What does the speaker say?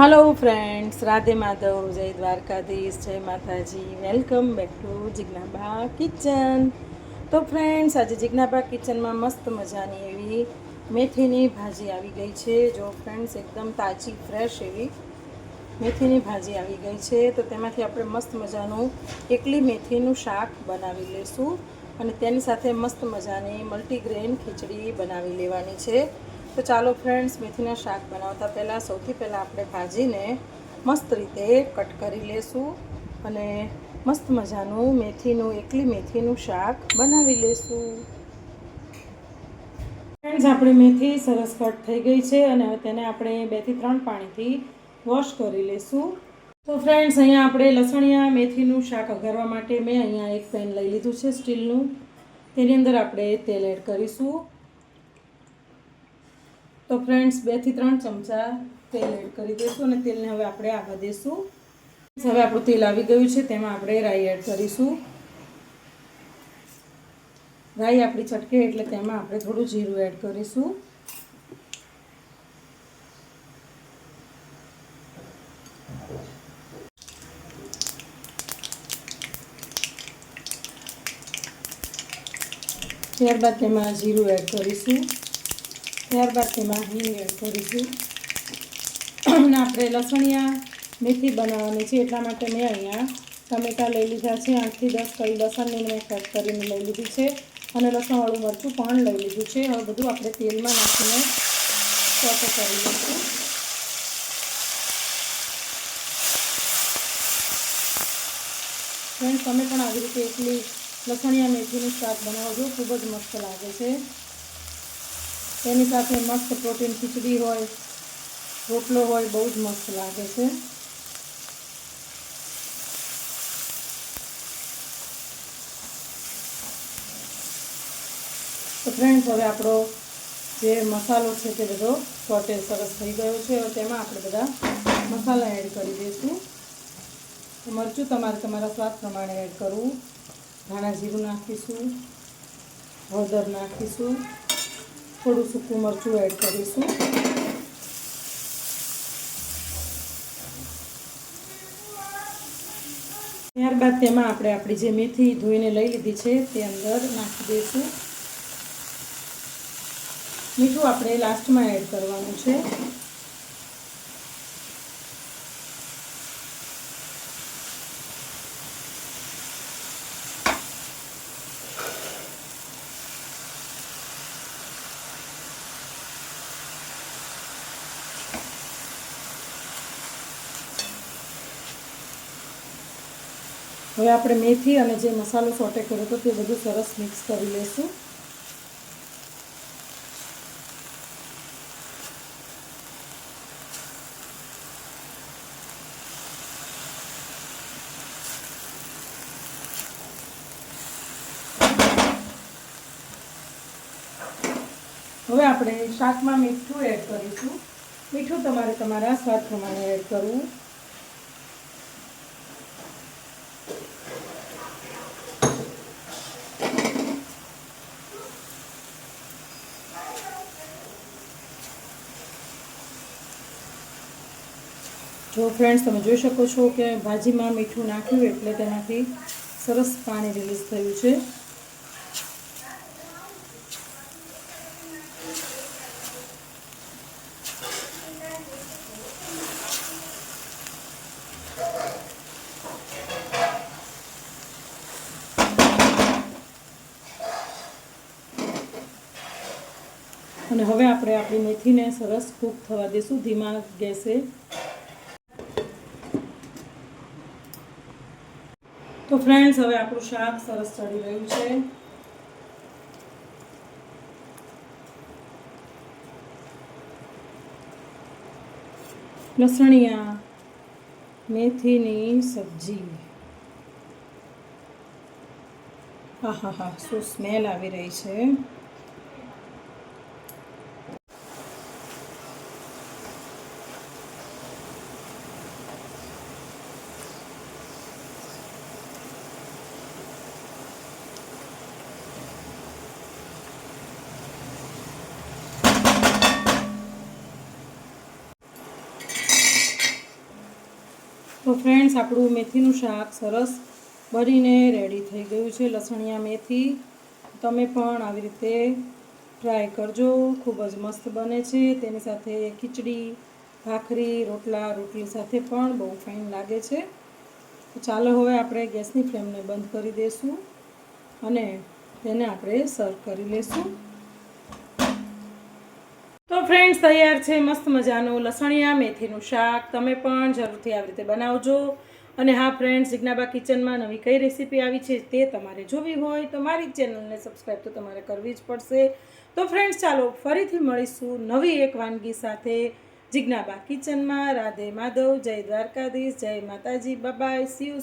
Hello friends Radhe Madhav જય દ્વારકાધીશ જય માતાજી welcome back to Jignaba kitchen તો ફ્રેન્ડ્સ આજે જિજ્ઞાબા કિચનમાં મસ્ત મજાની એવી મેથીની ભાજી આવી ગઈ છે. જો ફ્રેન્ડ્સ એકદમ તાજી ફ્રેશ એવી મેથીની ભાજી આવી ગઈ છે. તો તેમાંથી આપણે મસ્ત મજાનું એકલી મેથીનું શાક બનાવી લઈશું અને તેની સાથે મસ્ત મજાની મલ્ટીગ્રેન ખીચડી બનાવી લેવાની છે. તો ચાલો ફ્રેન્ડ્સ મેથીના શાક બનાવતા પહેલાં સૌથી પહેલાં આપણે ભાજીને મસ્ત રીતે કટ કરી લેશું અને મસ્ત મજાનું મેથીનું, એકલી મેથીનું શાક બનાવી લેશું. ફ્રેન્ડ્સ આપણી મેથી સરસ કટ થઈ ગઈ છે અને હવે તેને આપણે બેથી ત્રણ પાણીથી વોશ કરી લેશું. તો ફ્રેન્ડ્સ અહીંયા આપણે લસણિયા મેથીનું શાક વઘારવા માટે મેં અહીંયા એક પેન લઈ લીધું છે સ્ટીલનું. તેની અંદર આપણે તેલ એડ કરીશું. તો ફ્રેન્ડ્સ બેથી ત્રણ ચમચા તેલ એડ કરી દઈશું અને તેલને હવે આપણે આવવા દઈશું. હવે આપણું તેલ આવી ગયું છે, તેમાં આપણે રાઈ એડ કરીશું. રાઈ આપણી ચટકે એટલે તેમાં આપણે થોડું જીરું એડ કરીશું. ત્યારબાદ તેમાં જીરું એડ કરીશું. ત્યારબાદ તેમાં હિંગ એડ કરીશું. અને આપણે લસણિયા મેથી બનાવવાની છે, એટલા માટે મેં અહીંયા ટમેટાં લઈ લીધા છે. આઠથી દસ કઈ લસણની મેં કટ કરીને લઈ લીધી છે. અને લસણવાળું મરચું પણ લઈ લીધું છે. હવે બધું આપણે તેલમાં નાખીને ચોટો કરી લઈશું. ફ્રેન્ડ તમે પણ આવી રીતે એકલી લસણિયા મેથીનું શાક બનાવજો ખૂબ જ મસ્ત લાગે છે. તેની સાથે મસ્ત પ્રોટીન ખીચડી હોય, રોટલો હોય, બહુ જ મસ્ત લાગે છે. તો ફ્રેન્ડ્સ હવે આપણો જે મસાલો છે તે બધો સોટે સરસ થઈ ગયો છે. હવે તેમાં આપણે બધા મસાલા એડ કરી દઈશું. મરચું તમારે તમારા સ્વાદ પ્રમાણે એડ કરવું. ધાણા જીરું નાખીશું, હળદર નાખીશું. થોડું સૂકું મરચું એડ કરીશું. ત્યારબાદ તેમાં આપણે આપણી જે મેથી ધોઈને લઈ લીધી છે તે અંદર નાખી દઈશું. મીઠું આપણે લાસ્ટમાં એડ કરવાનું છે. હવે આપણે મેથી અને જે મસાલો સોટે કર્યો હતો તે બધું સરસ મિક્સ કરી લઈશું હવે આપણે શાકમાં મીઠું એડ કરીશું. મીઠું તમારે તમારા સ્વાદ પ્રમાણે એડ કરવું. જો ફ્રેન્ડ્સ તમે જોઈ શકો છો કે ભાજીમાં મીઠું નાખ્યું એટલે તેનાથી સરસ પાણી રિલીઝ થયું છે. અને હવે આપણે આપણી મેથીને સરસ કૂક થવા દઈશું. ધીમા ગેસે તો ફ્રેન્ડ્સ હવે આપણું શાક સરસ ચડી રહ્યું છે. લસણિયા, મેથીની સબ્જી. હા હા હા શું સ્મેલ આવી રહી છે? તો ફ્રેન્ડ્સ આપણું મેથીનું શાક સરસ બનીને રેડી થઈ ગયું છે લસણિયા મેથી. તમે પણ આવી રીતે ટ્રાય કરજો. ખૂબ જ મસ્ત બને છે. તેની સાથે ખીચડી, ભાખરી, રોટલા, રોટલી સાથે પણ બહુ ફાઇન લાગે છે. તો ચાલો હવે આપણે ગેસની ફ્લેમને બંધ કરી દઈશું અને તેને આપણે સર્વ કરી લઈશું ફ્રેન્ડ્સ તૈયાર છે, મસ્ત મજાનું લસણિયા, મેથીનું શાક. તમે પણ જરૂરથી આવી રીતે બનાવજો. અને હા ફ્રેન્ડ્સ જિજ્ઞાબા કિચનમાં નવી કઈ રેસીપી આવી છે તે તમારે જોવી હોય તો મારી ચેનલને સબસ્ક્રાઈબ તો તમારે કરવી જ પડશે. તો ફ્રેન્ડ્સ ચાલો ફરીથી મળીશું નવી એક વાનગી સાથે જિજ્ઞાબા કિચનમાં. રાધે માધવ, જય દ્વારકાધીશ, જય માતાજી બાબાય સી યુ